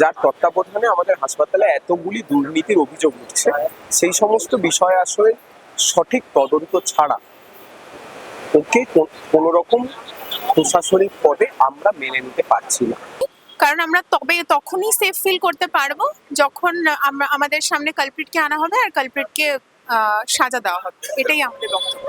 যার তত্ত্বাবধানে আমাদের হাসপাতালে এতগুলি দুর্নীতির অভিযোগ উঠছে, সেই সমস্ত বিষয় আসলে সঠিক তদন্ত ছাড়া ওকে কোনো রকম প্রশাসনিক পদে আমরা মেনে নিতে পারছি না। কারণ আমরা তবে তখনই সেফ ফিল করতে পারব যখন আমরা, আমাদের সামনে কালপ্রিটকে আনা হবে আর কালপ্রিটকে সাজা দেওয়া হবে। এটাই আমাদের বক্তব্য।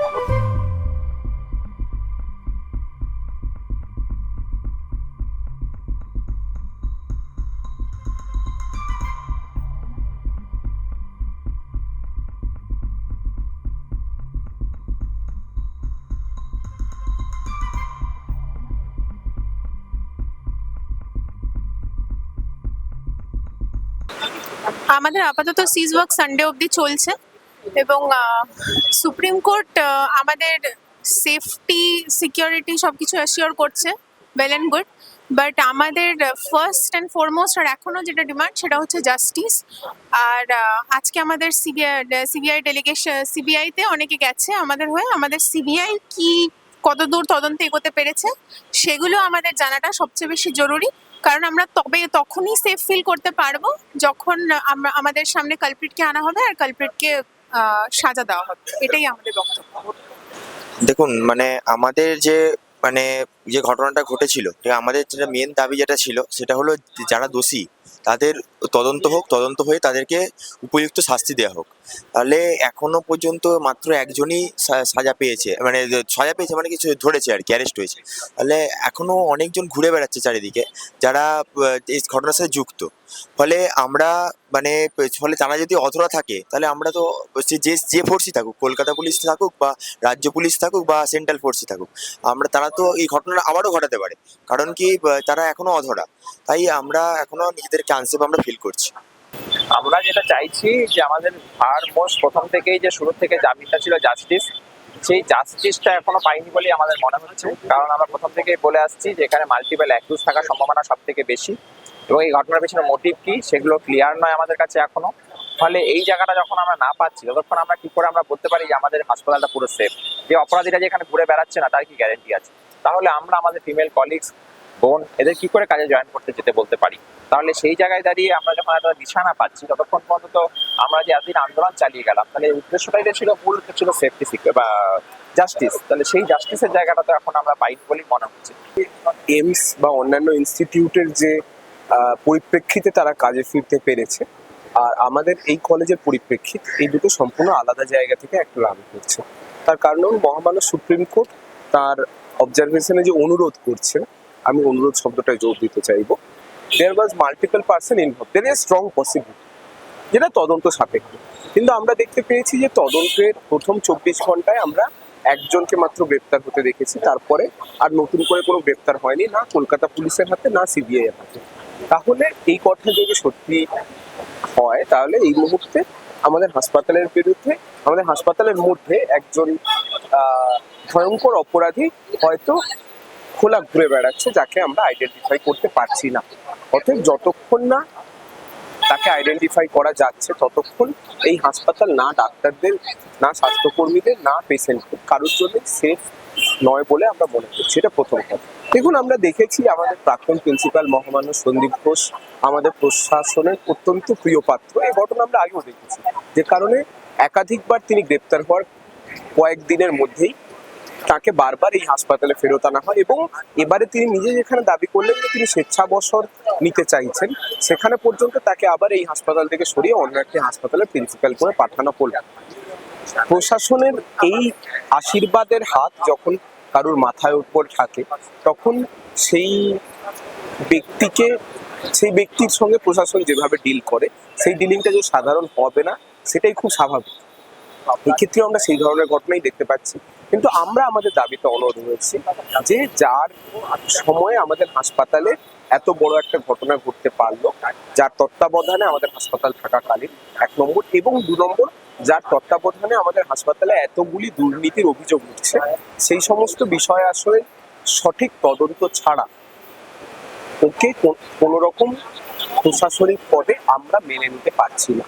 আমাদের আপাতত সিজ ওয়ার্ক সানডে অবধি চলছে এবং সুপ্রিম কোর্ট আমাদের সেফটি, সিকিউরিটি সব কিছু অ্যাসিওর করছে ওয়েল অ্যান্ড গুড বাট আমাদের ফার্স্ট অ্যান্ড ফরমোস্ট আর এখনও যেটা ডিমান্ড সেটা হচ্ছে জাস্টিস আর আজকে আমাদের সিবিআই সিবিআই ডেলিগেশন সিবিআইতে অনেকে গেছে আমাদের হয়ে, আমাদের সিবিআই কি কতদূর তদন্ত এগোতে পেরেছে, সেগুলো আমাদের জানাটা সবচেয়ে বেশি জরুরি। কারণ আমরা তবে তখনই সেফ ফিল করতে পারব যখন আমাদের সামনে কালপ্রিটকে আনা হবে আর কালপ্রিটকে সাজা দেওয়া হবে। এটাই আমাদের বক্তব্য। দেখুন মানে আমাদের যে মানে যে ঘটনাটা ঘটেছিল আমাদের যেটা মেন দাবি যেটা ছিল, সেটা হলো যারা দোষী তাদের তদন্ত হোক, তদন্ত হয়ে তাদেরকে উপযুক্ত শাস্তি দেওয়া হোক। তাহলে এখনও পর্যন্ত মাত্র একজনই সাজা পেয়েছে মানে সাজা পেয়েছে মানে কিছু ধরেছে আর কি অ্যারেস্ট হয়েছে। তাহলে এখনও অনেকজন ঘুরে বেড়াচ্ছে চারিদিকে, যারা এই ঘটনার সাথে যুক্ত। ফলে আমরা মানে ফলে তারা যদি অধরা থাকে, তাহলে আমরা তো যে যে ফোর্সই থাকুক, কলকাতা পুলিশ থাকুক বা রাজ্য পুলিশ থাকুক বা সেন্ট্রাল ফোর্সই থাকুক, আমরা, তারা তো এই ঘটনা আবারও ঘটাতে পারে। কারণ কি তারা এখনও অধরা। তাই আমরা এখনও নিজেদেরকে আনসেফ আমরা ফিল করছি। আমরা যেটা চাইছি যে, আমাদের আর মোস্ট প্রথম থেকেই যে, শুরু থেকে জামিনটা ছিল জাস্টিস সেই জাস্টিসটা এখনও পাইনি বলেই আমাদের মনে হচ্ছে। কারণ আমরা প্রথম থেকেই বলে আসছি যে, এখানে মাল্টিপল অ্যাকিউজ থাকার সম্ভাবনা সব থেকে বেশি। এবং এই ঘটনার পেছনে মোটিভ কি সেগুলো ক্লিয়ার নয় আমাদের কাছে এখনও। ফলে এই জায়গাটা যখন আমরা না পাচ্ছি, ততক্ষণ আমরা কি করে আমরা বলতে পারি যে আমাদের হাসপাতালটা পুরো সেফ যে অপরাধীরা যে এখানে ঘুরে বেড়াচ্ছে না, তার কি গ্যারেন্টি আছে? তাহলে আমরা আমাদের ফিমেল কলিগস বোন, এদের কি করে কাজে জয়েন করতে যেতে বলতে পারি? তাহলে সেই জায়গায় দাঁড়িয়ে আমরা যখন একটা নিশানা পাচ্ছি, ততক্ষণ পর্যন্ত আমরা যে এতদিন আন্দোলন চালিয়ে গেলাম, তাহলে উদ্দেশ্যটাই তো ছিল মূল ছিল সেফটি বা জাস্টিস তাহলে সেই জাস্টিসের জায়গাটা তো এখন আমরা পাইনি বলেই মনে হচ্ছে। এমস বা অন্যান্য ইনস্টিটিউটের যে পরিপ্রেক্ষিতে তারা কাজে ফিরতে পেরেছে। আর আমাদের এই কলেজের পরিপ্রেক্ষিত এই দুটো সম্পূর্ণ আলাদা জায়গা থেকে একটা লাভ করছে তার কারণ মহামান্য সুপ্রিম কোর্ট তার অবজারভেশনে যে অনুরোধ করছে, আমি অনুরোধ শব্দটা জোর দিতে চাইব। There was multiple person involve there is strong possibility যেটা তদন্ত সাপেক্ষ। কিন্তু আমরা দেখতে পেয়েছি যে তদন্তের প্রথম চব্বিশ ঘন্টায় আমরা একজনকে মাত্র গ্রেপ্তার হতে দেখেছি। তারপরে আর নতুন করে কোনো গ্রেপ্তার হয়নি, না কলকাতা পুলিশের হাতে, না সিবিআই এর হাতে। তাহলে এই কথা যদি সত্যি হয়, তাহলে এই মুহূর্তে আমাদের হাসপাতালের বিরুদ্ধে, আমাদের হাসপাতালের মধ্যে একজন ভয়ঙ্কর অপরাধী হয়তো খোলা ঘুরে বেড়াচ্ছে যাকে আমরা আইডেন্টিফাই করতে পারছি না। অতএব যতক্ষণ না তাকে আইডেন্টিফাই করা যাচ্ছে, ততক্ষণ এই হাসপাতাল না ডাক্তারদের, না স্বাস্থ্যকর্মীদের, না পেশেন্টদের কারোর জন্য সেফ নয় বলে আমরা মনে করছি এটা প্রথম কথা। দেখুন, আমরা দেখেছি আমাদের প্রাক্তন প্রিন্সিপাল মহামান্য সন্দীপ ঘোষ আমাদের প্রশাসনের অত্যন্ত প্রিয় পাত্র। এই ঘটনা আমরা আগেও দেখেছি। যে কারণে একাধিকবার তিনি গ্রেপ্তার হওয়ার কয়েকদিনের মধ্যেই তাকে বারবার এই হাসপাতালে ফেরত আনা হয় এবং এবারে তিনি নিজে যেখানে দাবি করলেন যে তিনি স্বেচ্ছাবসর নিতে চাইছেন, সেখানে পর্যন্ত তাকে আবার এই হাসপাতাল থেকে সরিয়ে অন্য একটি হাসপাতালে প্রিন্সিপাল করে পাঠানো হলো। প্রশাসনের এই আশীর্বাদের হাত যখন কারোর মাথায় উপর থাকে, তখন সেই ব্যক্তিকে, সেই ব্যক্তির সঙ্গে প্রশাসন যেভাবে ডিল করে, সেই ডিলিংটা যে সাধারণ হবে না, সেটাই খুব স্বাভাবিক। এক্ষেত্রে আমরা সেই ধরনের ঘটনাই দেখতে পাচ্ছি। কিন্তু আমরা আমাদের দাবিতে অনুরোধ হয়েছি যে যার সময়ে আমাদের হাসপাতালে এত বড় একটা ঘটনা ঘটতে পারল, যার তত্ত্বাবধানে আমাদের হাসপাতাল থাকাকালীন এক নম্বর এবং দু নম্বর যার তত্ত্বাবধানে আমাদের হাসপাতালে এতগুলি দুর্নীতির অভিযোগ উঠছে, সেই সমস্ত বিষয় আসলে সঠিক তদন্ত ছাড়া ওকে কোন রকম প্রশাসনিক পদে আমরা মেনে নিতে পারছি না।